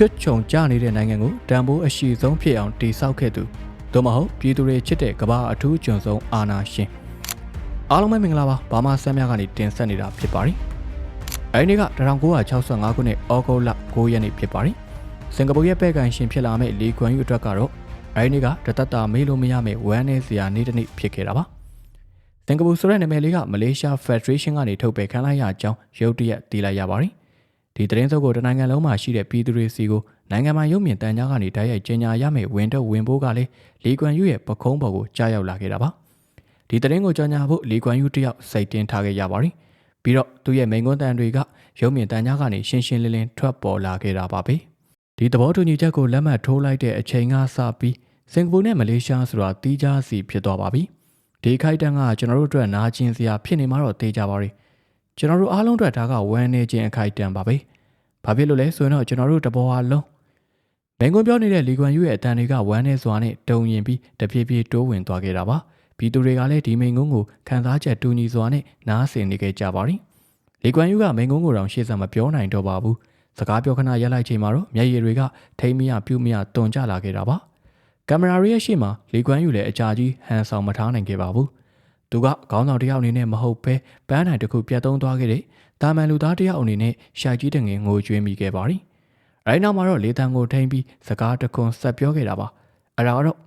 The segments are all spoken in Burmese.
ချွတ်ချုံကြနေတဲ့နိုင်ငံကိုတန်ဖိုးအရှိဆုံးဖြစ်အောင်တည်ဆောက်ခဲ့သူသို့မဟုတ်ပြည်သူတွေချစ်တဲ့ကမ္ဘာအထူးကျွန်ဆုံးအာနာရှင်အားလုံးပဲမင်္ဂလာပါဘာမှဆမ်းများကနေတင်ဆက်နေတာဖြစ်ပါတယ်အဲဒီနေ့က1965ခုနှစ်ဩဂုတ်လ9ရက်နေ့ဖြစ်ပါတယ်စင်ကာပူရဲ့ပဲ့ကန်ရှင်ဖြစ်လာမဲ့လီကွမ်ယူအတွက်ကတော့အဲဒီနေ့ကတသက်တာမေးလို့မရမဲ့ဝမ်းနဲ့စရာနေ့တစ်နေ့ဖြစ်ခဲ့တာပါစင်ကာပူဆိုတဲ့နာမည်လေးကမလေးရှားဖက်ဒရေးရှင်းကနေထုတ်ပယ်ခံလိုက်ရကြောင်းရုတ်တရက်တည်လိုက်ရပါတယ် ဒီသတင်းစုပ်ကိုတနိုင်ငံလုံးမှာရှိတဲ့ပြည်သူတွေစီကိုနိုင်ငံမှာရုပ်မြင်တန်ကြားကနေတိုက်ရိုက်ကြေညာရမယ့်ဝင်တော့ဝင်ဖို့ကလည်းလီကွမ်ယူရဲ့ပခုံးပေါ်ကိုကြားရောက်လာခဲ့တာပါဒီသတင်းကိုကြော်ညာဖို့လီကွမ်ယူတယောက်စိတ်တင်းထားခဲ့ရပါတယ်ပြီးတော့သူ့ရဲ့မိန်ကွန်းတန်တွေကရုပ်မြင်တန်ကြားကနေရှင်းရှင်းလင်းလင်းထွက်ပေါ်လာခဲ့တာပါပဲဒီသဘောတူညီချက်ကိုလက်မှတ်ထိုးလိုက်တဲ့အချိန်ကစပြီးစင်ကာပူနဲ့မလေးရှားဆိုတာတီးခြားစီဖြစ်သွားပါပြီဒီခိုက်တန်းကကျွန်တော်တို့အတွက်နာကျင်စရာဖြစ်နေမှတော့တေးကြပါရီ ကျွန်တော်တို့အားလုံးအတွက်ဒါကဝမ်းနေခြင်းအခိုက်တန်းပါပဲဘာဖြစ်လို့လဲဆိုရင်တော့ကျွန်တော်တို့တဘောအားလုံးဘင်ကွန်ပြောနေတဲ့လီကွမ်ယူရဲ့အတန်တွေကဝမ်းနေစွာနဲ့တုံရင်ပြီးတဖြည်းဖြည်းတိုးဝင်သွားခဲ့တာပါပြည်သူတွေကလည်းဒီမိန်ကုန်းကိုခံစားချက်တူညီစွာနဲ့နားဆင်နေကြကြပါရီလီကွမ်ယူကမိန်ကုန်းကိုတော့ရှေ့ဆက်မပြောနိုင်တော့ပါဘူးစကားပြောခဏရက်လိုက်ချိန်မှာတော့မျက်ရည်တွေကထိမ့်မရပြုတ်မရတွန်ကျလာခဲ့တာပါကင်မရာရဲ့ရှေ့မှာလီကွမ်ယူလည်းအကြာကြီးဟန်ဆောင်မထားနိုင်ခဲ့ပါဘူး သူကခေါင်းဆောင်တစ်ယောက်အနေနဲ့မဟုတ်ဘဲပန်းနိုင်တစ်ခုပြတ်သုံးသွားခဲ့တဲ့တာမန်လူသားတစ်ယောက်အနေနဲ့ရှာကြီးတငယ်ငိုကြွေးမိခဲ့ပါရီအဲဒီနောက်မှာတော့လေတန်ကိုထိမ့်ပြီးစကားတခွန်းဆက်ပြောခဲ့တာပါအဲဒါကတော့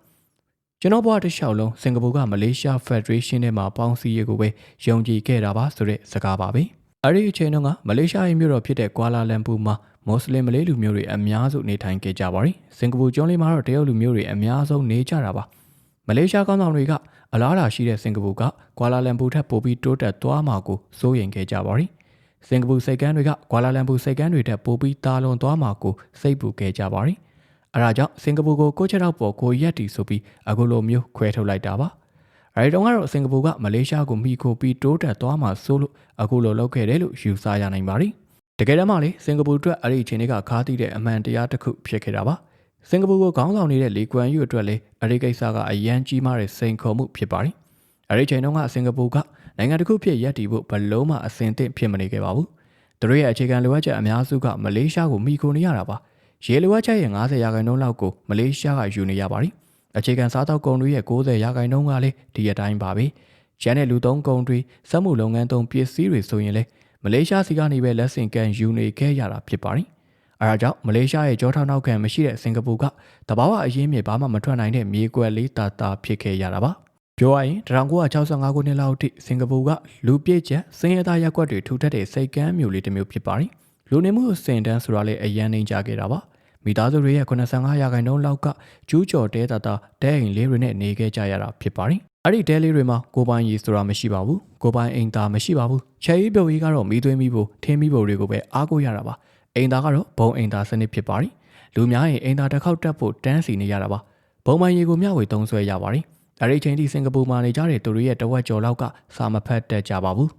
ကျွန်တော်ဘဝတစ်လျှောက်လုံးစင်ကာပူကမလေးရှားဖက်ဒရေးရှင်းထဲမှာပေါင်းစည်းရေးကိုပဲယုံကြည်ခဲ့တာပါဆိုတဲ့စကားပါပဲအဲ့ဒီအချိန်တုန်းကမလေးရှားရဲ့မြို့တော်ဖြစ်တဲ့ကွာလာလမ်ပူမှာမွတ်စလင်မလေးလူမျိုးတွေအများစုနေထိုင်ခဲ့ကြပါတယ်။စင်ကာပူကျွန်းလေးမှာတော့တရုတ်လူမျိုးတွေအများဆုံးနေကြတာပါ။ မလေးရှားကောင်းဆောင်တွေကအလားအလာရှိတဲ့စင်ကာပူကကွာလာလမ်ပူထက်ပိုပြီးတိုးတက်သွားမှာကိုစိုးရိမ်ခဲ့ကြပါတယ်။စင်ကာပူစိတ်ကမ်းတွေကကွာလာလမ်ပူစိတ်ကမ်းတွေထက်ပိုပြီးတာလွန်သွားမှာကိုစိတ်ပူခဲ့ကြပါတယ်။အဲဒါကြောင့်စင်ကာပူကိုကိုချက်တော့ပေါ်ကိုရက်တီဆိုပြီးအခုလိုမျိုးခွဲထုတ်လိုက်တာပါ။အဲဒီတော့ကတော့စင်ကာပူကမလေးရှားကိုမိခိုပြီးတိုးတက်သွားမှာဆိုလို့အခုလိုလုပ်ခဲ့တယ်လို့ယူဆရနိုင်ပါတယ်။တကယ်တမ်းမှလေစင်ကာပူအတွက်အဲ့ဒီအချိန်တွေကခါးသီးတဲ့အမှန်တရားတစ်ခုဖြစ်ခဲ့တာပါ။ စင်ကာပူကိုခေါင်းဆောင်နေတဲ့လီကွမ်ယူအတွက်လေအဲ့ဒီကိစ္စကအရန်ကြီးမားတဲ့စိန်ခေါ်မှုဖြစ်ပါတယ်။အဲ့ဒီချိန်တုန်းကစင်ကာပူကနိုင်ငံတစ်ခုဖြစ်ရပ်တည်ဖို့ဘလုံးမှအစင်သင့်ဖြစ်မနေခဲ့ပါဘူး။သူတို့ရဲ့အခြေခံလိုအပ်ချက်အများစုကမလေးရှားကိုမိခိုနေရတာပါ။ရေလိုအပ်ချက်ရဲ့90ရာခိုင်နှုန်းလောက်ကိုမလေးရှားကယူနေရပါတယ်။အခြေခံစားသောက်ကုန်တွေရဲ့90ရာခိုင်နှုန်းကလည်းဒီအတိုင်းပါပဲ။ကျန်တဲ့လူသုံးကုန်တွေစက်မှုလုပ်ငန်းသုံးပစ္စည်းတွေဆိုရင်လည်းမလေးရှားစီကနေပဲလက်ဆင့်ကမ်းယူနေခဲ့ရတာဖြစ်ပါတယ်။ အဲဒါကြောင့်မလေးရှားရဲ့ကြောထောက်နောက်ခံမရှိတဲ့စင်ကာပူကတဘာဝအရင်းမြေဘာမှမထွက်နိုင်တဲ့မြေကွက်လေးတာတာဖြစ်ခဲ့ရတာပါ။ပြောရရင်1965ခုနှစ်လောက်ထိစင်ကာပူကလူပြည့်ချက်စင်ရသားရက်ကွက်တွေထူထပ်တဲ့စိတ်ကမ်းမျိုးလေးတစ်မျိုးဖြစ်ပါတယ်။လူနေမှုစင်တန်းဆိုတာလည်းအရန်နေကြခဲ့တာပါ။မိသားစုတွေရဲ့85ရာခိုင်နှုန်းလောက်ကကျူးကျော်တဲတာတာတဲအိမ်လေးတွေနဲ့နေခဲ့ကြရတာဖြစ်ပါတယ်အဲ့ဒီတဲလေးတွေမှာကိုပိုင်ရီဆိုတာမရှိပါဘူးကိုပိုင်အိမ်သားမရှိပါဘူးချဲရီပြုတ်ကြီးကတော့မီးသွင်းမိဖို့ထင်းမိဖို့တွေကိုပဲအားကိုးရတာပါ အိမ်သားကတော့ဘုံအိမ်သားစနစ်ဖြစ်ပါတယ်လူများရင်အိမ်သားတစ်ခေါက်တက်ဖို့တန်းစီနေရတာပါဘုံပိုင်ရီကိုမျှဝေသုံးဆွဲရပါတယ်အဲ့ဒီချိန်ထိစင်ကာပူမှာနေကြတဲ့သူတွေရဲ့တဝက်ကျော်လောက်ကစာမဖတ်တတ်ကြပါဘူး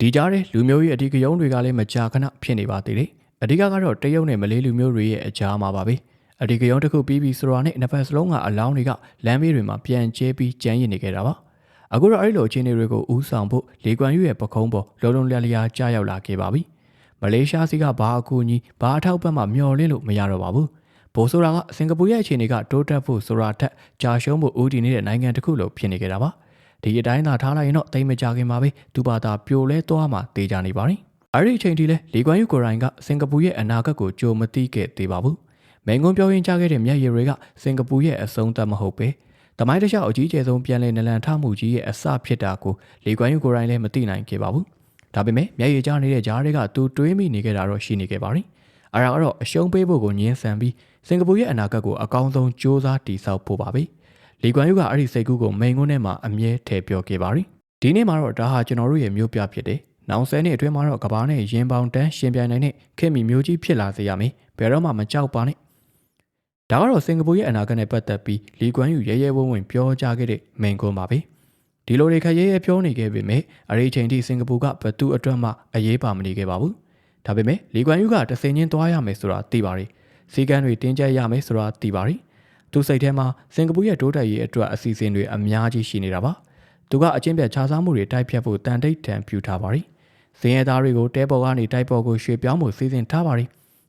ဒီကြားထဲလူမျိုးရေးအဓိကရုံးတွေကလည်းမကြာခဏဖြစ်နေပါသေးတယ်အဓိကကတော့တရုတ်နဲ့မလေးလူမျိုးတွေရဲ့အကြားမှာပါပဲအဒီကရုံးတစ်ခုပြီးပြီဆိုတာနဲ့နှစ်ဖက်စလုံးကအလောင်းတွေကလမ်းမေးတွေမှာပြန်ကျဲပြီးကြမ်းရည်နေခဲ့တာပါအခုတော့အဲ့လိုအခြေအနေတွေကိုဥဆောင်ဖို့လေကွမ်ယူရဲ့ပခုံးပေါ်လုံးလုံးလျားလျားကြားရောက်လာခဲ့ပါပြီ မလေးရှားစီကဘာအကူအညီဘာအထောက်ပံ့မှမျှော်လင့်လို့မရတော့ပါဘူးဘိုးဆိုတာကစင်ကာပူရဲ့အခြေအနေကတိုးတက်ဖို့ဆိုတာထက်ကြာရှုံးဖို့ဦးတည်နေတဲ့နိုင်ငံတစ်ခုလို့ဖြစ်နေကြတာပါဒီအတိုင်းသာထားလိုက်ရင်တော့တိတ်မကြခင်ပါပဲသူပါတာပြိုလဲသွားမှတေးကြနေပါရင်အဲ့ဒီအချိန်ထိလဲလီကွမ်ယူကိုရိုင်းကစင်ကာပူရဲ့အနာဂတ်ကိုကြိုမသိခဲ့သေးပါဘူးမိန်ကွန်းပြောရင်းကြားခဲ့တဲ့မျက်ရည်တွေကစင်ကာပူရဲ့အဆုံးသတ်မဟုတ်ပဲတမိုင်းတစ်လျှောက်အကြီးကျယ်ဆုံးပြန်လည်နလန်ထမှုကြီးရဲ့အစဖြစ်တာကိုလေကွမ်ယူကိုရိုင်းလည်းမသိနိုင်ခဲ့ပါဘူး ဒါပေမဲ့မျက်ရည်ကျနေတဲ့ဂျားတွေကသူတွေးမိနေခဲ့တာတော့ရှိနေခဲ့ပါပြီအဲဒါကတော့အရှုံးပေးဖို့ကိုညှင်းဆန်ပြီးစင်ကာပူရဲ့အနာဂတ်ကိုအကောင်းဆုံးစ조사တည်ဆောက်ဖို့ပါပဲလီကွမ်ယူကအဲ့ဒီစိတ်ကူးကိုမိန်ကွန်းထဲမှာအမြဲထည့်ပြောခဲ့ပါပြီဒီနေ့မှာတော့ဒါဟာကျွန်တော်တို့ရဲ့မျိုးပြဖြစ်တယ်နောင်ဆယ်နှစ်အတွင်းမှာတော့ကဘာနဲ့ရင်ပေါင်တန်းရှင်ပြိုင်နိုင်တဲ့ခင်မီမျိုးကြီးဖြစ်လာစေရမယ်ဘယ်တော့မှမကြောက်ပါနဲ့ဒါကတော့စင်ကာပူရဲ့အနာဂတ်နဲ့ပတ်သက်ပြီးလီကွမ်ယူရဲရဲဝံ့ဝံ့ပြောကြားခဲ့တဲ့မိန့်ခွန်းပါပဲ ဒီလိုတွေခရဲရဲပြောနေခဲ့ပေမဲ့အရေးချိန်ထိစင်ကာပူကဘသူအတွက်မှအရေးပါမနေခဲ့ပါဘူးဒါပေမဲ့လီကွမ်ယူကတစင်ချင်းသွားရမယ်ဆိုတာသိပါတယ်စီကန်းတွေတင်းကျပ်ရမယ်ဆိုတာသိပါတယ်သူစိတ်ထဲမှာစင်ကာပူရဲ့တိုးတက်ရေးအတွက်အစီအစဉ်တွေအများကြီးရှိနေတာပါသူကအချင်းပြတ်ခြားစားမှုတွေတိုက်ဖြတ်ဖို့တန်တိတ်တန်ပြူထားပါတယ်စင်ရဲသားတွေကိုတဲပေါ်ကနေတိုက်ပေါ်ကိုရွှေ့ပြောင်းမှုစီစဉ်ထားပါတယ်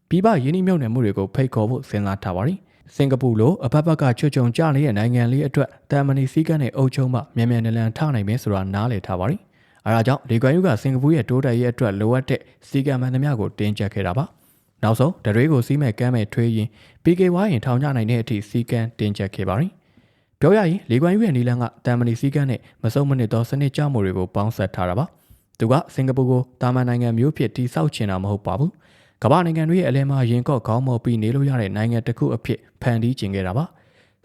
ပြည်ပယင်းနှိမ့်မြုပ်နှံမှုတွေကိုဖိတ်ခေါ်ဖို့စဉ်းစားထားပါတယ် စင်ကာပူလိုအဖက်ဖက်ကချွတ်ချုံကြနေတဲ့နိုင်ငံလေးအတွက်တာမနီစည်းကမ်းနဲ့အုပ်ချုပ်မှမြန်မြန်နလန်ထနိုင်မယ်ဆိုတာနားလည်ထားပါတယ်အဲဒါကြောင့်လေကွမ်ယူကစင်ကာပူရဲ့တိုးတက်ရေးအတွက်လိုအပ်တဲ့စီကံမှန်သမျှကိုတင်ကြပ်ခဲ့တာပါနောက်ဆုံးဒရွေးကိုစီးမဲ့ကမ်းမဲ့ထွေးရင် PK ဝိုင်းရင်ထောင်ချနိုင်တဲ့အထိစီကံတင်ကြပ်ခဲ့ပါတယ်ပြောရရင်လေကွမ်ယူရဲ့နီလန်ကတာမနီစည်းကမ်းနဲ့မစုံမနစ်သောစနစ်ကြမှုတွေကိုပေါင်းစပ်ထားတာပါသူကစင်ကာပူကိုတာမန်နိုင်ငံမျိုးဖြစ်တိစောက်ချင်တာမဟုတ်ပါဘူး ကမ္ဘာနိုင်ငံတွေရဲ့အလဲမှာရင်ကော့ခေါင်းမော်ပြီးနေလို့ရတဲ့နိုင်ငံတစ်ခုအဖြစ်ဖန်တီးကျင်ခဲ့တာပါ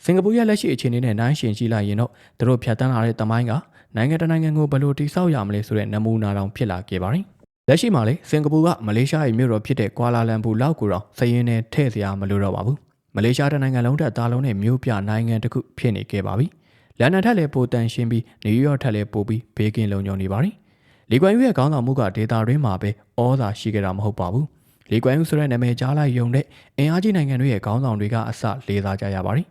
စင်ကာပူရဲ့လက်ရှိအခြေအနေနဲ့နိုင်ရှင်ကြည့်လိုက်ရင်တော့သူတို့ဖြတ်တန်းလာတဲ့တမိုင်းကနိုင်ငံတနိုင်ငံကိုဘယ်လိုတိစောက်ရမလဲဆိုတဲ့နမူနာတောင်ဖြစ်လာခဲ့ပါတယ်လက်ရှိမှာလေစင်ကာပူကမလေးရှားရဲ့မြို့တော်ဖြစ်တဲ့ကွာလာလမ်ပူလောက်ကိုတော့စည်ရင်နဲ့ထည့်စရာမလိုတော့ပါဘူးမလေးရှားတနိုင်ငံလုံးတက်သားလုံးနဲ့မြို့ပြနိုင်ငံတစ်ခုဖြစ်နေခဲ့ပါပြီလန်ဒန်ထက်လည်းပိုတန်ရှင်းပြီးနယူးယောက်ထက်လည်းပိုပြီးဘေးကင်းလုံခြုံနေပါတယ်လီကွမ်ယူရဲ့ခေါင်းဆောင်မှုကဒေတာရင်းမှာပဲဩဇာရှိခဲ့တာမဟုတ်ပါဘူး လီကွမ်ယူဆိုတဲ့နာမည်ကြားလိုက်ယုံတဲ့အင်အားကြီးနိုင်ငံတွေရဲ့ခေါင်းဆောင်တွေကအစလေးစားကြရပါတယ်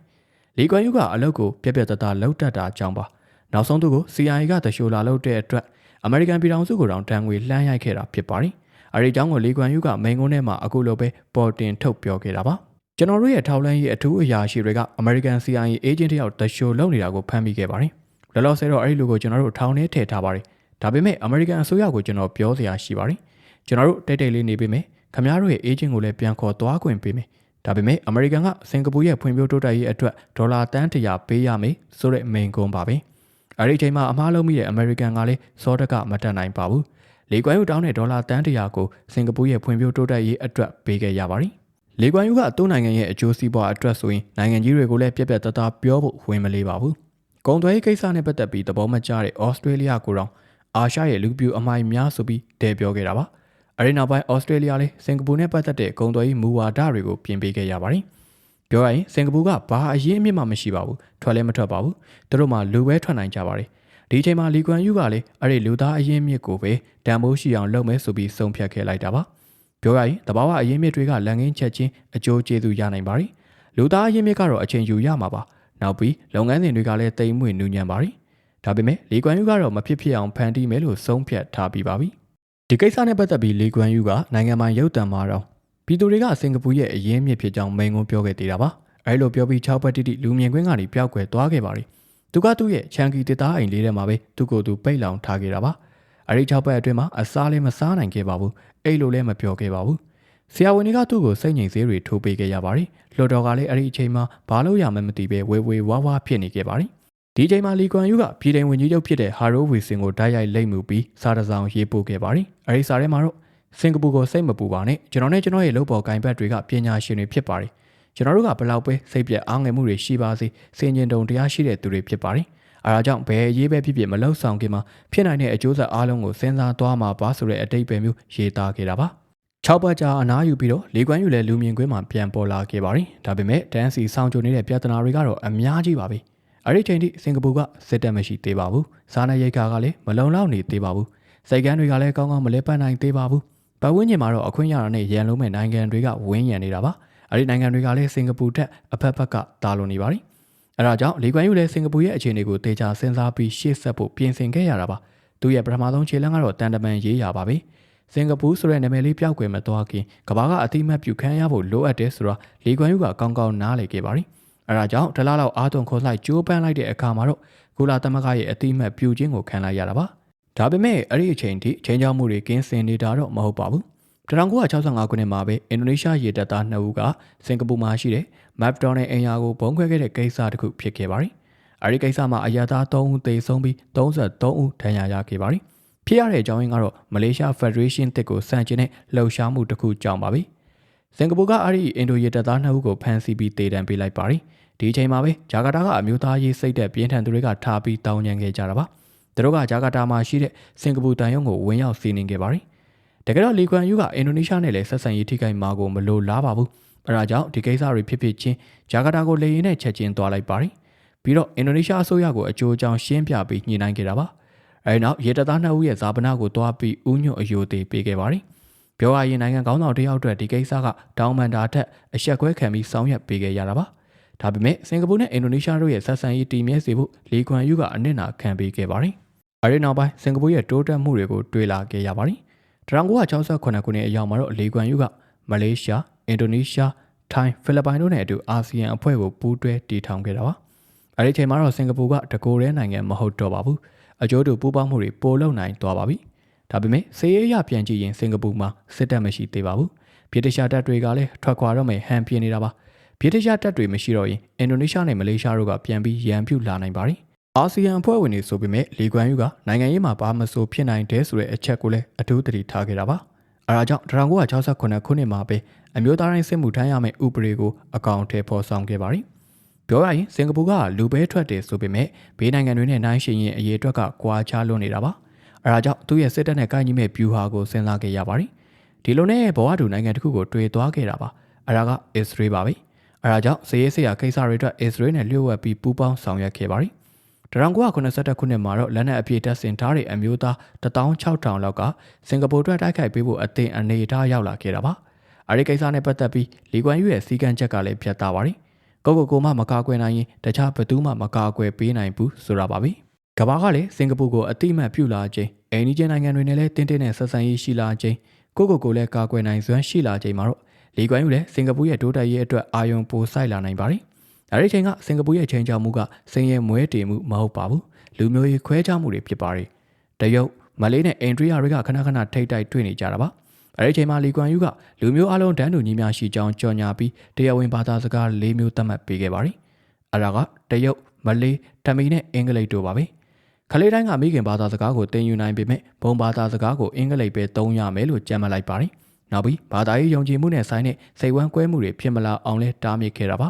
လီကွမ်ယူကအလုပ်ကိုပြက်ပြက်တသားလှုပ်တတ်တာကြောင့်ပါနောက်ဆုံးသူကို CIA ကတရှိုလာလုပ်တဲ့အတွက်အမေရိကန်ပြည်ထောင်စုကိုတောင်တန်ငွေလှမ်းရိုက်ခဲ့တာဖြစ်ပါတယ်အဲဒီအကြောင်းကိုလီကွမ်ယူကမိန်ကုန်းထဲမှာအခုလိုပဲပေါ်တင်ထုတ်ပြောခဲ့တာပါကျွန်တော်တို့ရဲ့ထောက်လန်းရေးအထူးအရာရှိတွေကအမေရိကန် CIA agent တယောက်တရှိုလုပ်နေတာကိုဖမ်းမိခဲ့ပါတယ်လောလောဆယ်တော့အဲ့ဒီလူကိုကျွန်တော်တို့ထောင်ထဲထည့်ထားပါတယ်ဒါပေမဲ့အမေရိကန်အစိုးရကိုကျွန်တော်ပြောစရာရှိပါတယ်ကျွန်တော်တို့တိတ်တိတ်လေးနေပေးမယ် ခင်ဗျားတို့ရဲ့ agent ကိုလည်းပြန်ခေါ်သွားခွင့်ပေးမယ်ဒါပေမဲ့အမေရိကန်ကစင်ကာပူရဲ့ဖွံ့ဖြိုးတိုးတက်ရေးအတွက်ဒေါ်လာတန်းတရာပေးရမယ်ဆိုတဲ့မိန်ကွန်းပါပဲအဲ့ဒီအချိန်မှာအမှားလုံးမိတဲ့အမေရိကန်ကလည်းစောတကမတက်နိုင်ပါဘူးလေကွမ်ယူတောင်းတဲ့ဒေါ်လာတန်းတရာကိုစင်ကာပူရဲ့ဖွံ့ဖြိုးတိုးတက်ရေးအတွက်ပေးခဲ့ရပါတယ်လေကွမ်ယူကသူ့နိုင်ငံရဲ့အကျိုးစီးပွားအတွက်ဆိုရင်နိုင်ငံကြီးတွေကိုလည်းပြက်ပြက်တသားပြောဖို့ဝင်မလေးပါဘူး။ကုန်သွယ်ရေးကိစ္စနဲ့ပတ်သက်ပြီးသဘောမကျတဲ့ဩစတြေးလျကိုတော့အာရှရဲ့လူပြူအမိုင်များဆိုပြီးတဲပြောခဲ့တာပါ။ အဲဒီနောက်ပိုင်းဩစတြေးလျလေးစင်ကာပူနဲ့ပတ်သက်တဲ့ကုန်သွယ်ရေးမူဝါဒတွေကိုပြင်ပေးခဲ့ရပါတယ်။ပြောရရင်စင်ကာပူကဘာအရေးအမြစ်မှမရှိပါဘူး။ထွက်လည်းမထွက်ပါဘူး။သူတို့မှလူပဲထွက်နိုင်ကြပါတယ်။ဒီအချိန်မှာလီကွမ်ယူကလည်းအဲ့ဒီလူသားအရင်းမြစ်ကိုပဲတန်ဖိုးရှိအောင်လုပ်မယ်ဆိုပြီးဆုံးဖြတ်ခဲ့လိုက်တာပါ။ပြောရရင်တဘာဝအရင်းမြစ်တွေကလန်ငင်းချက်ချင်းအကျိုးကျေးဇူးရနိုင်ပါတယ်။လူသားအရင်းမြစ်ကတော့အချိန်ယူရမှာပါ။နောက်ပြီးလုပ်ငန်းစဉ်တွေကလည်းတိမ်မွေ့နူးညံ့ပါတယ်ဒါပေမဲ့လီကွမ်ယူကတော့မဖြစ်ဖြစ်အောင်ဖန်တီးမယ်လို့ဆုံးဖြတ်ထားပြီးပါပြီ ဒီကိစ္စနဲ့ပတ်သက်ပြီးလီကွမ်ယူကနိုင်ငံပိုင်ရုပ်သံမှာတော့ပြည်သူတွေကစင်ကာပူရဲ့အရင်းမြစ်ဖြစ်ကြောင်းမိန်ကွန်းပြောခဲ့သေးတာပါအဲလိုပြောပြီး6ပတ်တိတိလူမြင်ကွင်းကနေပျောက်ကွယ်သွားခဲ့ပါပြီသူကသူ့ရဲ့ချန်ကီတစ်သားအိမ်လေးထဲမှာပဲသူ့ကိုယ်သူပိတ်လောင်ထားခဲ့တာပါအဲဒီ6ပတ်အတွင်းမှာအစားလေးမစားနိုင်ခဲ့ပါဘူးအဲ့လိုလည်းမပြောခဲ့ပါဘူးဆရာဝန်တွေကသူ့ကိုစိတ်ငြိမ်စေးတွေထိုးပေးခဲ့ရပါတယ်လွတ်တော်ကလည်းအဲ့ဒီအချိန်မှာဘာလို့ရမှမသိပဲဝေဝေဝါးဝါဖြစ်နေခဲ့ပါတယ် ဒီချိန်မှာလီကွမ်ယူကပြည်ထောင်ဝင်ကြီးချုပ်ဖြစ်တဲ့ဟာရိုဝီစင်ကိုတိုက်ရိုက်လိမ့်မှုပြီးစာတစောင်ရေးပို့ခဲ့ပါတယ်။အဲဒီစာထဲမှာတော့စင်ကာပူကိုစိတ်မပူပါနဲ့ကျွန်တော်နဲ့ကျွန်တော်ရဲ့လုပ်ပေါ်ကင်ဘတ်တွေကပညာရှင်တွေဖြစ်ပါတယ်။ကျွန်တော်တို့ကဘယ်လောက်ပဲစိတ်ပြက်အားငယ်မှုတွေရှိပါစေစင်ကျင်တုံတရားရှိတဲ့သူတွေဖြစ်ပါတယ်။အဲဒါကြောင့်ဘယ်အရေးပဲဖြစ်ဖြစ်မလောက်ဆောင်ခင်မှာဖြစ်နိုင်တဲ့အကျိုးဆက်အားလုံးကိုစဉ်းစားသွားမှာပါဆိုတဲ့အတိတ်ပဲမျိုးရေးသားခဲ့တာပါ။6ပတ်ကြာအနားယူပြီးတော့လေကွမ်းယူလဲလူမြင်ကွင်းမှာပြန်ပေါ်လာခဲ့ပါတယ်။ဒါပေမဲ့တန်းစီဆောင်ကြုံနေတဲ့ပြဿနာတွေကတော့အများကြီးပါပဲ။ အဲ့ဒီချိန်ထိစင်ကာပူကစစ်တပ်မရှိသေးပါဘူးစားနပ်ရိက္ခာကလည်းမလုံလောက်နေသေးပါဘူးစိတ်ကမ်းတွေကလည်းကောင်းကောင်းမလဲပတ်နိုင်သေးပါဘူးပတ်ဝန်းကျင်မှာတော့အခွင့်ရတာနဲ့ရန်လုံးမဲ့နိုင်ငံတွေကဝင်းရံနေတာပါအဲ့ဒီနိုင်ငံတွေကလည်းစင်ကာပူတက်အဖက်ဖက်ကတာလွန်နေပါပြီအဲ့ဒါကြောင့်လီကွမ်ယူလည်းစင်ကာပူရဲ့အခြေအနေကိုတေချာစဉ်းစားပြီးရှေ့ဆက်ဖို့ပြင်ဆင်ခဲ့ရတာပါသူရဲ့ပထမဆုံးခြေလှမ်းကတော့တန်တမန်ရေးရပါပဲစင်ကာပူဆိုတဲ့နာမည်လေးပြောက်ကွယ်မသွားခင်ကဘာကအတိမတ်ပြုခံရဖို့လိုအပ်တယ်ဆိုတော့လီကွမ်ယူကကောင်းကောင်းနားလည်ခဲ့ပါပြီ အဲဒါကြောင့်ဒလလောက်အားသွန်ခေါ်လိုက်ကြိုးပမ်းလိုက်တဲ့အခါမှာတော့ကုလာသမဂ္ဂရဲ့အတိမတ်ပြူခြင်းကိုခံလိုက်ရတာပါဒါပေမဲ့အဲ့ဒီအချိန်ထိချိန်ချောက်မှုတွေကင်းစင်နေတာတော့မဟုတ်ပါဘူး1965ခုနှစ်မှာပဲအင်ဒိုနီးရှားရေတပ်သား2ဦးကစင်ကာပူမှာရှိတဲ့မက်ဒေါ်နယ်အင်ယာကိုဘုံခွဲခဲ့တဲ့ကိစ္စတစ်ခုဖြစ်ခဲ့ပါတယ်အဲဒီကိစ္စမှာအရသာ3ဦးသေဆုံးပြီး33ဦးဒဏ်ရာရခဲ့ပါတယ်ဖြစ်ရတဲ့အကြောင်းရင်းကတော့မလေးရှားဖက်ဒရေးရှင်းတစ်ကိုစန့်ကျင်တဲ့လှုပ်ရှားမှုတစ်ခုကြောင့်ပါပဲစင်ကာပူကအဲ့ဒီအင်ဒိုရေတပ်သား2ဦးကိုဖမ်းဆီးပြီးတေတံပေးလိုက်ပါတယ် ဒီအချိန်မှာပဲဂျာကာတာကအမျိုးသားရေးစိတ်သက်ပြင်းထန်သူတွေကထားပြီးတောင်းညံခဲ့ကြတာပါသူတို့ကဂျာကာတာမှာရှိတဲ့စင်ကာပူတန်ယုံကိုဝင်ရောက်စီးနင်းခဲ့ပါတယ်တကယ်တော့လီကွမ်ယူကအင်ဒိုနီးရှားနဲ့လည်းဆက်ဆံရေးထိခိုက်မှာကိုမလိုလားပါဘူးအဲဒါကြောင့်ဒီကိစ္စတွေဖြစ်ဖြစ်ချင်းဂျာကာတာကိုလေရင်နဲ့ချက်ချင်းသွားလိုက်ပါတယ်ပြီးတော့အင်ဒိုနီးရှားအစိုးရကိုအကြိုးကြောင်ရှင်းပြပြီးညှိနှိုင်းခဲ့တာပါအဲဒီနောက်ရေတပ်သားနှစ်ဦးရဲ့ဇာပနာကိုတွားပြီးဥညွတ်အယိုသေးပေးခဲ့ပါတယ်ပြောရရင်နိုင်ငံကောင်းဆောင်တယောက်အတွက်ဒီကိစ္စကတောင်းပန်တာထက်အဆက်ကွဲခံပြီးဆောင်ရွက်ပေးခဲ့ရတာပါ ဒါပေမဲ့စင်ကာပူနဲ့အင်ဒိုနီးရှားတို့ရဲ့ဆက်ဆံရေးတည်မြဲစေဖို့လီကွမ်ယူကအနစ်နာခံပေးခဲ့ပါတယ်။အဲဒီနောက်ပိုင်းစင်ကာပူရဲ့တိုးတက်မှုတွေကိုတွေ့လာခဲ့ရပါတယ်။1968ခုနှစ်အရောက်မှာတော့လီကွမ်ယူကမလေးရှားအင်ဒိုနီးရှားထိုင်းဖိလစ်ပိုင်တို့နဲ့အတူအာဆီယံအဖွဲ့ကိုပူးတွဲတည်ထောင်ခဲ့တာပါအဲဒီအချိန်မှာတော့စင်ကာပူကတကိုယ်တည်းနိုင်ငံမဟုတ်တော့ပါဘူးအကျိုးတူပူးပေါင်းမှုတွေပိုလုံနိုင်သွားပါပြီဒါပေမဲ့စေရေးရပြန်ကြည့်ရင်စင်ကာပူမှာစစ်တပ်မရှိသေးပါဘူးဗြိတိရှားတပ်တွေကလည်းထွက်ခွာတော့မယ်ဟန်ပြင်းနေတာပါ ဗြိတိရှားတပ်တွေမရှိတော့ရင်အင်ဒိုနီးရှားနဲ့မလေးရှားတို့ကပြန်ပြီးရန်ပြုလာနိုင်ပါတယ်အာဆီယံအဖွဲ့ဝင်တွေဆိုပေမဲ့လီကွမ်ယူကနိုင်ငံရေးမှာဘာမဆိုဖြစ်နိုင်တယ်ဆိုတဲ့အချက်ကိုလည်းအထူးသတိထားခဲ့တာပါအဲဒါကြောင့်1968ခုနှစ်မှာပဲအမျိုးသားတိုင်းစစ်မှုထမ်းရမယ့်ဥပဒေကိုအကောင်အထည်ဖော်ဆောင်ခဲ့ပါတယ်ပြောရရင်စင်ကာပူကလူပဲထွက်တယ်ဆိုပေမဲ့ဘေးနိုင်ငံတွေနဲ့နိုင်ရှင်ရင်အရေးအတွက်ကကွာခြားလွန်းနေတာပါအဲဒါကြောင့်သူ့ရဲ့စစ်တပ်နဲ့ကိုင်းကြီးမဲ့ဗျူဟာကိုစဉ်းစားခဲ့ရပါတယ်ဒီလိုနဲ့ဘဝတူနိုင်ငံတစ်ခုကိုတွေ့သွားခဲ့တာပါအဲဒါကအစ္စရေးပါပဲ အဲဒါကြောင့်ဇေယျစရာကိစ္စတွေအတွက်အစ္စရေးနဲ့လျှို့ဝှက်ပြီးပူးပေါင်းဆောင်ရွက်ခဲ့ပါတယ်1981ခုနှစ်မှာတော့လက်နက်အပြည့်တပ်ဆင်ထားတဲ့အမျိုးသား16000လောက်ကစင်ကာပူအတွက်တိုက်ခိုက်ပေးဖို့အသင်အနေအထားရောက်လာခဲ့တာပါ။အဲဒီကိစ္စနဲ့ပတ်သက်ပြီးလီကွမ်ယူရဲ့စီကံချက်ကလည်းပြတ်သားပါတယ်။ကိုကိုကိုမှမကာကွယ်နိုင်ရင်တခြားဘသူမှမကာကွယ်ပေးနိုင်ဘူးဆိုတာပါပဲ။ကမ္ဘာကလည်းစင်ကာပူကိုအတိအမှတ်ပြုလာခြင်းအိန္ဒိယနိုင်ငံတွေနဲ့လည်းတင်းတင်းနဲ့ဆက်ဆံရေးရှိလာခြင်းကိုကိုကိုလည်းကာကွယ်နိုင်စွမ်းရှိလာခြင်းမှာတော့ လီကွမ်ယူလည်းစင်ကာပူရဲ့ဒိုးတက်ရေးအတွက်အာရုံပိုစိုက်လာနိုင်ပါတယ်။အဲဒီချိန်ကစင်ကာပူရဲ့ချိန်ချောက်မှုကစင်ရဲမွဲတည်မှုမဟုတ်ပါဘူးလူမျိုးရေးခွဲခြားမှုတွေဖြစ်ပါတယ်တရုတ်မလေးနဲ့အိန္ဒိယတွေကခဏခဏထိတ်တိုက်တွေ့နေကြတာပါအဲဒီချိန်မှာလီကွမ်ယူကလူမျိုးအလုံးတန်းတူညီမျှရှိကြောင်းကြော်ညာပြီးတရားဝင်ဘာသာစကား၄မျိုးသတ်မှတ်ပေးခဲ့ပါတယ်အဲဒါကတရုတ်မလေးတမီနဲ့အင်္ဂလိပ်တို့ပါပဲခလေးတိုင်းကမိခင်ဘာသာစကားကိုသင်ယူနိုင်ပေမဲ့ဘုံဘာသာစကားကိုအင်္ဂလိပ်ပဲသုံးရမယ်လို့ကြံမှတ်လိုက်ပါတယ် နောက်ပြီးဘာသာရေးယုံကြည်မှုနဲ့ဆိုင်တဲ့စိတ်ဝမ်းကွဲမှုတွေဖြစ်မလာအောင်လဲတားမြစ်ခဲ့တာပါ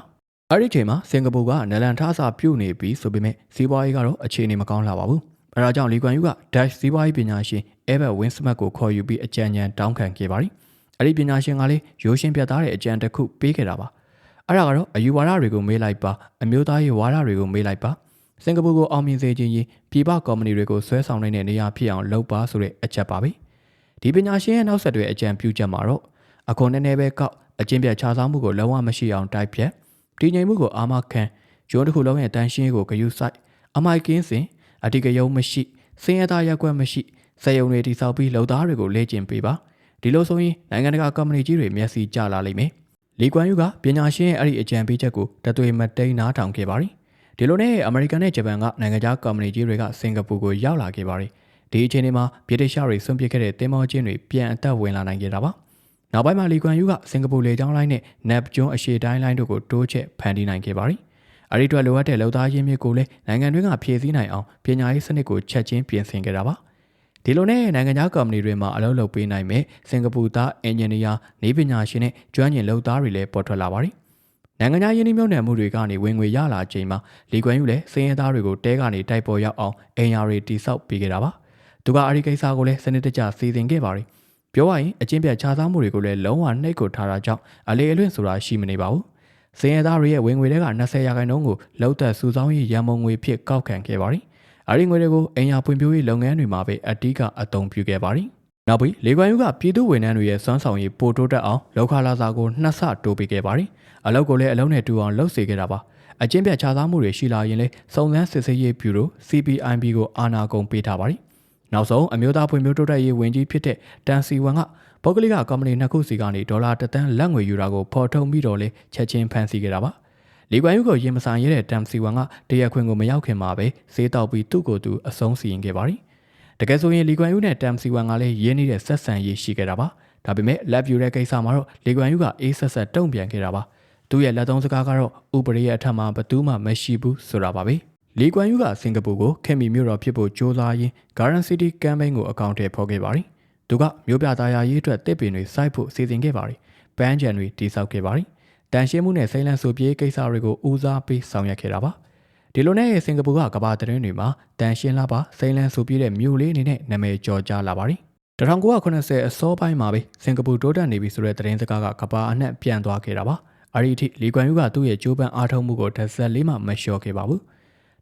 အဲ့ဒီချိန်မှာစင်ကာပူကနလန်ထားစာပြုတ်နေပြီဆိုပေမဲ့စီးပွားရေးကတော့အခြေအနေမကောင်းလာပါဘူး။အဲဒါကြောင့်လီကွမ်ယူက Dash စီးပွားရေးပညာရှင် Albert Winsmith ကိုခေါ်ယူပြီးအကြံဉာဏ်တောင်းခံခဲ့ပါတယ်။အဲ့ဒီပညာရှင်ကလည်းရိုးရှင်းပြတ်သားတဲ့အကြံတစ်ခုပေးခဲ့တာပါ။အဲ့ဒါကတော့အယူဝါဒတွေကိုမေးလိုက်ပါအမျိုးသားရေးဝါဒတွေကိုမေးလိုက်ပါစင်ကာပူကိုအောင်မြင်စေခြင်းရင်ပြည်ပကော်မတီတွေကိုဆွဲဆောင်နိုင်တဲ့နေရာဖြစ်အောင်လုပ်ပါဆိုတဲ့အချက်ပါပဲ။ ဒီပညာရှင်ရဲ့နောက်ဆက်တွဲအကြံပြုချက်မှာတော့အခွန်နည်းနည်းပဲကောက်အကျင့်ပြတ်ခြားဆောင်မှုကိုလုံးဝမရှိအောင်တိုက်ဖြတ်တည်ငြိမ်မှုကိုအာမခံဂျွန်းတစ်ခုလုံးရဲ့တန်ရှင်းကိုဂယုစိုက်အမိုက်ကင်းစင်အတိကယုံမရှိစင်ရသားရက်ွက်မရှိစက်ယုံတွေတိစောက်ပြီးလုံသားတွေကိုလေ့ကျင့်ပေးပါဒီလိုဆိုရင်နိုင်ငံတကာကုမ္ပဏီကြီးတွေမျက်စိကျလာလိမ့်မယ်လီကွမ်ယူကပညာရှင်ရဲ့အဲ့ဒီအကြံပေးချက်ကိုတသွေမတိန်နားထောင်ခဲ့ပါတယ်ဒီလိုနဲ့အမေရိကန်နဲ့ဂျပန်ကနိုင်ငံခြားကုမ္ပဏီကြီးတွေကစင်ကာပူကိုရောက်လာခဲ့ပါတယ် ဒီအချိန်ဒီမှာဗြိတိရှတွေဆွန့်ပစ်ခဲ့တဲ့တင်မောချင်းတွေပြန်အသက်ဝင်လာနိုင်ခဲ့တာပါနောက်ပိုင်းမှာလီကွမ်ယူကစင်ကာပူလေကြောင်းလိုင်းနဲ့နပ်ကျွန်းအရှေ့တိုင်းလိုင်းတို့ကိုတိုးချဲ့ဖန်တီးနိုင်ခဲ့ပါတယ်။အဲဒီအတွက်လိုအပ်တဲ့လောက်သားရင်းမြစ်ကိုလည်းနိုင်ငံတွင်းကဖြည့်ဆည်းနိုင်အောင်ပညာရေးစနစ်ကိုချက်ချင်းပြင်ဆင်ခဲ့တာပါ။ဒီလိုနဲ့နိုင်ငံခြားကုမ္ပဏီတွေမှာအလုပ်လုပ်ပေးနိုင်မဲ့စင်ကာပူသားအင်ဂျင်နီယာနေပညာရှင်နဲ့ကျွမ်းကျင်လုပ်သားတွေလည်းပေါ်ထွက်လာပါတယ်။နိုင်ငံခြားယင်းနှိမ့်မြုပ်နှံမှုတွေကနေဝင်ငွေရလာချိန်မှာလီကွမ်ယူလည်းစင်းရဲသားတွေကိုတဲကနေတိုက်ပေါ်ရောက်အောင်အင်ယာတွေတိစောက်ပေးခဲ့တာပါ။ သူကအဲဒီကိစ္စကိုလည်းစနစ်တကျစီစဉ်ခဲ့ပါတယ်။ပြောရရင်အချင်းပြတ်ခြားစားမှုတွေကိုလည်းလုံးဝနှိပ်ကိုထားတာကြောင့်အလေအလွင့်ဆိုတာရှိမနေပါဘူး။စင်ရသားတွေရဲ့ဝင်ငွေတွေက20ရာခိုင်နှုန်းကိုလောက်သက်စုဆောင်းရေးရန်မုံငွေဖြစ်ကောက်ခံခဲ့ပါတယ်။အဲဒီငွေတွေကိုအင်ယာဖွံ့ဖြိုးရေးလုပ်ငန်းတွေမှာပဲအတိကအသုံးပြုခဲ့ပါတယ်။နောက်ပြီးလေကွမ်ယူကပြည်သူဝန်ထမ်းတွေရဲ့စွမ်းဆောင်ရည်ပိုတိုးတက်အောင်လောက်ခလာစာကိုနှစ်ဆတိုးပေးခဲ့ပါတယ်။အလုပ်ကိုလည်းအလုံးနဲ့တူအောင်လုပ်စေခဲ့တာပါ။အကျင့်ပြတ်ခြားစားမှုတွေရှိလာရင်လည်းစုံစမ်းစစ်ဆေးရေးဗျူရို CPIB ကိုအာဏာကုန်ပေးထားပါတယ်။ နောက်ဆုံးအမျိုးသားဖွံ့ဖြိုးတိုးတက်ရေးဝန်ကြီးဖြစ်တဲ့တန်စီဝန်ကပုဂ္ဂလိကကုမ္ပဏီနှစ်ခုစီကနေဒေါ်လာတသန်းလက်ငွေယူတာကိုဖော်ထုတ်ပြီးတော့လေချက်ချင်းဖန်ဆီးခဲ့တာပါလီကွမ်ယူကိုရင်မဆိုင်ရတဲ့တမ်စီဝန်ကတရက်ခွင်ကိုမရောက်ခင်မှာပဲဈေးတောက်ပြီးသူ့ကိုယ်သူအဆုံးစီရင်ခဲ့ပါတယ်တကယ်ဆိုရင်လီကွမ်ယူနဲ့တမ်စီဝန်ကလည်းရင်းနှီးတဲ့ဆက်ဆံရေးရှိခဲ့တာပါဒါပေမဲ့လက်ပြူတဲ့ကိစ္စမှာတော့လီကွမ်ယူကအေးဆက်ဆက်တုံ့ပြန်ခဲ့တာပါသူ့ရဲ့လက်သုံးစကားကတော့ဥပဒေရဲ့အထက်မှာဘသူမှမရှိဘူးဆိုတာပါပဲ လီကွမ်ယူကစင်ကာပူကိုခင်မီမြို့တော်ဖြစ်ဖို့ကြိုးစားရင်း Garden City Campaign ကိုအကောင့်ထဲဖော်ခဲ့ပါတယ်။သူကမြို့ပြသားယာရေးအတွက်တစ်ပင်တွေစိုက်ဖို့စီစဉ်ခဲ့ပါတယ်။ပန်းချံတွေတိစောက်ခဲ့ပါတယ်။တန်ရှင်းမှုနဲ့စိမ့်လန့်ဆိုပြေးကိစ္စတွေကိုဦးစားပေးဆောင်ရွက်ခဲ့တာပါ။ဒီလိုနဲ့စင်ကာပူကကမ္ဘာသတင်းတွေမှာတန်ရှင်းလာပါစိမ့်လန့်ဆိုပြေးတဲ့မြို့လေးအနေနဲ့နာမည်ကျော်ကြားလာပါတယ်။1980အစောပိုင်းမှာပဲစင်ကာပူတိုးတက်နေပြီဆိုတဲ့သတင်းစကားကကမ္ဘာအနှံ့ပြန့်သွားခဲ့တာပါ။အဲဒီအထိလီကွမ်ယူကသူ့ရဲ့ကြိုးပမ်းအားထုတ်မှုကိုတစ်ဆက်လေးမှမလျှော့ခဲ့ပါဘူး။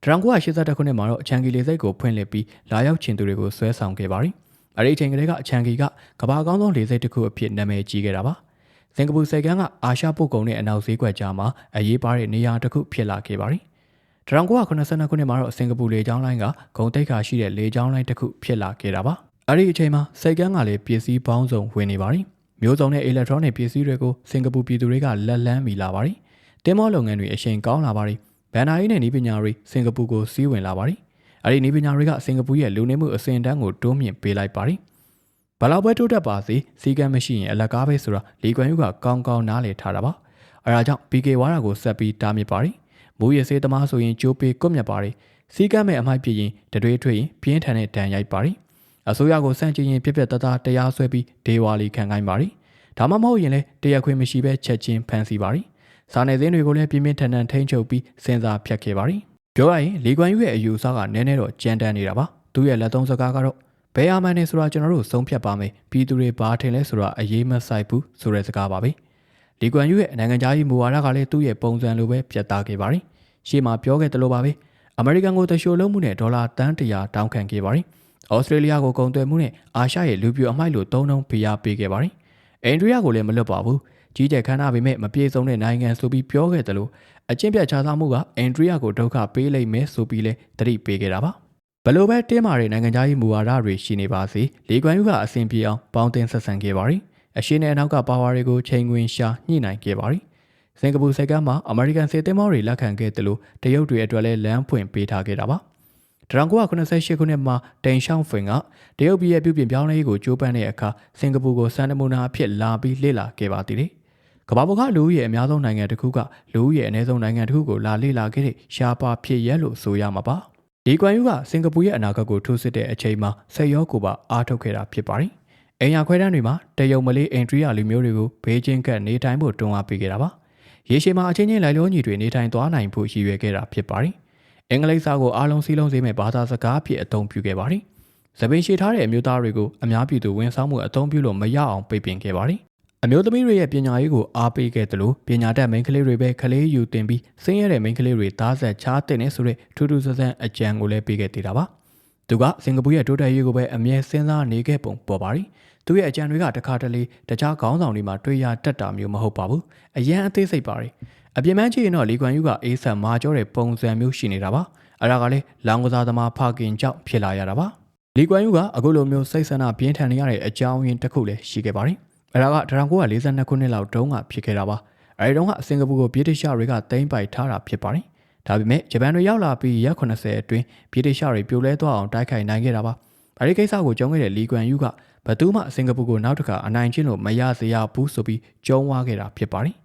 1982ခုနှစ်မှာတော့အချန်ကီလေစိတ်ကိုဖွင့်လှစ်ပြီးလာရောက်ချင်သူတွေကိုဆွဲဆောင်ခဲ့ပါတယ်။အဲဒီအချိန်ကလေးကအချန်ကီကကမ္ဘာကောင်းဆုံးလေစိတ်တစ်ခုအဖြစ်နာမည်ကြီးခဲ့တာပါ။စင်ကာပူစိတ်ကမ်းကအာရှပုတ်ကုံနဲ့အနောက်ဈေးကွက်ကြားမှာအရေးပါတဲ့နေရာတစ်ခုဖြစ်လာခဲ့ပါတယ်။1982ခုနှစ်မှာတော့စင်ကာပူလေကြောင်းလိုင်းကဂုံတိတ်ခါရှိတဲ့လေကြောင်းလိုင်းတစ်ခုဖြစ်လာခဲ့တာပါ။အဲဒီအချိန်မှာစိတ်ကမ်းကလည်းပြည်စည်းပေါင်းစုံဝင်နေပါတယ်။မျိုးစုံတဲ့ electronic ပစ္စည်းတွေကိုစင်ကာပူပြည်သူတွေကလက်လန်းမိလာပါတယ်။တင်မောလုပ်ငန်းတွေအရှိန်ကောင်းလာပါတယ်။ ဘန်နာရေးနဲ့ဤပညာတွေစင်ကာပူကိုစီးဝင်လာပါတယ်။အဲဒီဤပညာတွေကစင်ကာပူရဲ့လူနေမှုအစဉ်အတန်းကိုတိုးမြင့်ပေးလိုက်ပါတယ်။ဘလောက်ပဲတိုးတက်ပါစေစီကံမရှိရင်အလကားပဲဆိုတာလီကွမ်ယူကကောင်းကောင်းနားလည်ထားတာပါ။အဲဒါကြောင့် PK ဝါရာကိုဆက်ပြီးတားမြစ်ပါတယ်။မူရစေးသမားဆိုရင်ကြိုးပေးကွတ်မြတ်ပါတယ်။စီကံမဲ့အမိုက်ဖြစ်ရင်တတွေးထွေးရင်ပြင်းထန်တဲ့ဒဏ်ရိုက်ပါတယ်။အစိုးရကိုစန့်ကျင်ရင်ပြက်ပြက်တသားတရားစွဲပြီးဒေဝါလီခံခိုင်းပါတယ်။ဒါမှမဟုတ်ရင်လည်းတရားခွင့်မရှိဘဲချက်ချင်းဖမ်းဆီးပါတယ်။ စာနယ်ဇင်းတွေကိုလည်းပြင်းပြင်းထန်ထန်ထိန်းချုပ်ပြီးစဉ်းစားဖြတ်ခဲ့ပါတယ်။ပြောရရင်လီကွမ်ယူရဲ့အယူအဆကနည်းနည်းတော့ကြမ်းတမ်းနေတာပါ။သူ့ရဲ့လက်သုံးစကားကတော့ဘယ်အမှန်နဲ့ဆိုတာကျွန်တော်တို့ဆုံးဖြတ်ပါမယ်။ပြည်သူတွေဘာထင်လဲဆိုတာအရေးမဆိုင်ဘူးဆိုတဲ့စကားပါပဲ။လီကွမ်ယူရဲ့နိုင်ငံခြားရေးမူဝါဒကလည်းသူ့ရဲ့ပုံစံလိုပဲပြတ်သားခဲ့ပါတယ်။ရှေ့မှာပြောခဲ့သလိုပါပဲ။အမေရိကန်ကိုတရှိုလုံးမှုနဲ့ဒေါ်လာတန်း100တောင်းခံခဲ့ပါတယ်။ဩစတြေးလျကိုကုန်သွယ်မှုနဲ့အာရှရဲ့လူပြိုအမိုက်လိုသုံးနှုံဖိအားပေးခဲ့ပါတယ်။ အိန္ဒိယကိုလည်းမလွတ်ပါဘူး။ကြီးကျယ်ခမ်းနားပေမဲ့မပြေဆုံးတဲ့နိုင်ငံဆိုပြီးပြောခဲ့တယ်လို့အကျင့်ပြတ်ခြားသားမှုကအိန္ဒိယကိုဒုက္ခပေးလိမ့်မယ်ဆိုပြီးလဲတတိပေးခဲ့တာပါ။ဘလို့ပဲတင်းမာတဲ့နိုင်ငံသားရေးမူဝါဒတွေရှိနေပါစေလေကွမ်ယူကအဆင်ပြေအောင်ပေါင်းတင်ဆက်ဆံခဲ့ပါတယ်။အရှင်းနဲ့အနောက်ကပါဝါတွေကိုချိန်ခွင်ရှာညှိနှိုင်းခဲ့ပါတယ်။စင်ကာပူစိတ်ကမ်းမှာအမေရိကန်စစ်သင်္ဘောတွေလက်ခံခဲ့တယ်လို့တရုတ်တွေအတွက်လည်းလမ်းဖွင့်ပေးထားခဲ့တာပါ။ 1988ခုနှစ်မှာတိန်ရှောင်းဖင်ကတရုတ်ပြည်ရဲ့ပြုပြင်ပြောင်းလဲရေးကိုကြိုးပမ်းတဲ့အခါစင်ကာပူကိုစံနမူနာအဖြစ်လာပြီးလေ့လာခဲ့ပါသေးတယ်။ကမ္ဘာပေါ်ကလူဦးရေအများဆုံးနိုင်ငံတစ်ခုကလူဦးရေအနည်းဆုံးနိုင်ငံတစ်ခုကိုလာလေ့လာခဲ့တဲ့ရှားပါဖြစ်ရဲလို့ဆိုရမှာပါ။ဒီကွမ်ယူကစင်ကာပူရဲ့အနာဂတ်ကိုထိုးစစ်တဲ့အချိန်မှာဆက်ရောကိုပါအားထုတ်ခဲ့တာဖြစ်ပါတယ်။အိမ်ယာခွဲတန်းတွေမှာတရုတ်မလေးအင်ထရီယာလူမျိုးတွေကိုဘေးချင်းကပ်နေထိုင်ဖို့တွန်းအားပေးခဲ့တာပါ။ရေရှည်မှာအချင်းချင်းလိုက်လို့ညီတွေနေထိုင်သွားနိုင်ဖို့ရည်ရွယ်ခဲ့တာဖြစ်ပါတယ်။ အင်္ဂလိပ်စာကိုအားလုံးစီးလုံးစေမဲ့ဘာသာစကားဖြစ်အသုံးပြုခဲ့ပါတယ်။သပင်ရှိထားတဲ့အမျိုးသားတွေကိုအများပြည်သူဝန်ဆောင်မှုအသုံးပြုလို့မရအောင်ပိတ်ပင်ခဲ့ပါတယ်။အမျိုးသမီးတွေရဲ့ပညာရေးကိုအားပေးခဲ့တယ်လို့ပညာတတ်မိန်းကလေးတွေပဲကလေးယူတင်ပြီးဆင်းရဲတဲ့မိန်းကလေးတွေသားဆက်ချားတင်နေဆိုတဲ့ထူးထူးဆန်းဆန်းအကြံကိုလည်းပေးခဲ့သေးတာပါ။သူကစင်ကာပူရဲ့တိုးတက်ရေးကိုပဲအမြဲစဉ်းစားနေခဲ့ပုံပေါ်ပါတယ်။သူရဲ့အကြံတွေကတခါတလေတခြားခေါင်းဆောင်တွေမှာတွေ့ရတတ်တာမျိုးမဟုတ်ပါဘူး။အရန်အသေးစိတ်ပါတယ်။ အပြင်းမှန်းကြည့်ရင်တော့လီကွမ်ယူကအေးဆန်မာကျောတဲ့ပုံစံမျိုးရှိနေတာပါ။အဲဒါကလည်းလောင်ကစားသမားဖခင်ကြောင့်ဖြစ်လာရတာပါ။လီကွမ်ယူကအခုလိုမျိုးစိတ်ဆန္ဒပြင်းထန်နေရတဲ့အကြောင်းရင်းတစ်ခုလည်းရှိခဲ့ပါတယ်။အဲဒါက1942ခုနှစ်လောက်တုန်းကဖြစ်ခဲ့တာပါ။အဲဒီတုန်းကစင်ကာပူကိုဗြိတိရှတွေကတိမ့်ပိုက်ထားတာဖြစ်ပါတယ်။ဒါပေမဲ့ဂျပန်တွေရောက်လာပြီးရက်80အတွင်းဗြိတိရှတွေပြိုလဲသွားအောင်တိုက်ခိုက်နိုင်ခဲ့တာပါ။အဲဒီကိစ္စကိုကြုံခဲ့တဲ့လီကွမ်ယူကဘသူမှစင်ကာပူကိုနောက်တစ်ခါအနိုင်ကျင့်လို့မရစေရဘူးဆိုပြီးကြုံဝါခဲ့တာဖြစ်ပါတယ်။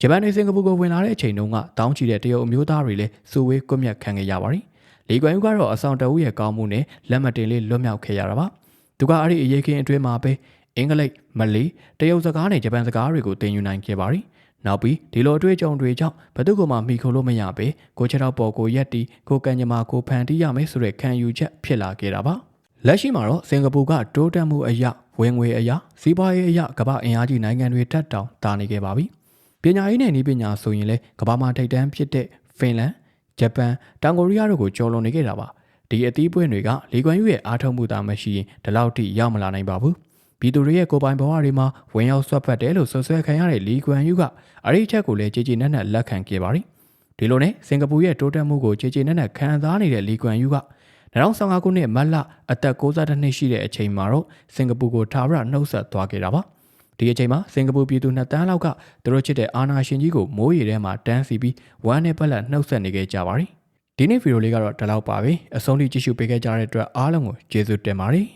ဂျပန်တွေစင်ကာပူကိုဝင်လာတဲ့အချိန်တုန်းကတောင်းချီတဲ့တရုတ်အမျိုးသားတွေလည်းစုဝေးကွပ်မြတ်ခံခဲ့ရပါတယ်။လီကွမ်ယူကတော့အဆောင်တအုပ်ရဲ့ကောင်းမှုနဲ့လက်မတင်လေးလွတ်မြောက်ခဲ့ရတာပါ။သူကအဲ့ဒီအရေးခင်းအတွင်းမှာပဲအင်္ဂလိပ်မလေးတရုတ်စကားနဲ့ဂျပန်စကားတွေကိုသင်ယူနိုင်ခဲ့ပါတယ်။နောက်ပြီးဒီလိုအတွေ့အကြုံတွေကြောင့်ဘသူကမှမိခိုလို့မရပဲကိုချေတော့ပေါ်ကိုရက်တီကိုကန်ညမာကိုဖန်တီးရမယ်ဆိုတဲ့ခံယူချက်ဖြစ်လာခဲ့တာပါ။လက်ရှိမှာတော့စင်ကာပူကတိုးတက်မှုအရာဝင်ငွေအရာစီးပွားရေးအရာကမ္ဘာအင်အားကြီးနိုင်ငံတွေတက်တောင်တာနေခဲ့ပါပြီ။ ပညာရေးနဲ့နည်းပညာဆိုရင်လည်းကမ္ဘာမှာထိပ်တန်းဖြစ်တဲ့ဖင်လန်ဂျပန်တောင်ကိုရီးယားတို့ကိုကျော်လွန်နေခဲ့တာပါဒီအသီးပွင့်တွေကလီကွမ်ယူရဲ့အားထုတ်မှုသာမရှိရင်ဒီလောက်ထိရောက်မလာနိုင်ပါဘူးပြည်သူတွေရဲ့ကိုယ်ပိုင်ဘဝတွေမှာဝင်ရောက်ဆွတ်ဖက်တယ်လို့ဆွဆွဲခံရတဲ့လီကွမ်ယူကအဲ့ဒီချက်ကိုလည်းကြေကြေနက်နက်လက်ခံခဲ့ပါတယ်ဒီလိုနဲ့စင်ကာပူရဲ့တိုးတက်မှုကိုကြေကြေနက်နက်ခံစားနေတဲ့လီကွမ်ယူက2015ခုနှစ်မတ်လအသက်62နှစ်ရှိတဲ့အချိန်မှာတော့စင်ကာပူကိုထာဝရနှုတ်ဆက်သွားခဲ့တာပါ ဒီအချိန်မှာစင်ကာပူပြည်သူနှစ်တန်းလောက်ကသူတို့ချစ်တဲ့အာနာရှင်ကြီးကိုမိုးရီထဲမှာတန်းစီပြီးဝမ်းနဲ့ပတ်လက်နှုတ်ဆက်နေခဲ့ကြပါတယ်ဒီနေ့ဗီဒီယိုလေးကတော့ဒီလောက်ပါပဲအဆုံးထိကြည့်ရှုပေးခဲ့ကြတဲ့အတွက်အားလုံးကိုကျေးဇူးတင်ပါတယ်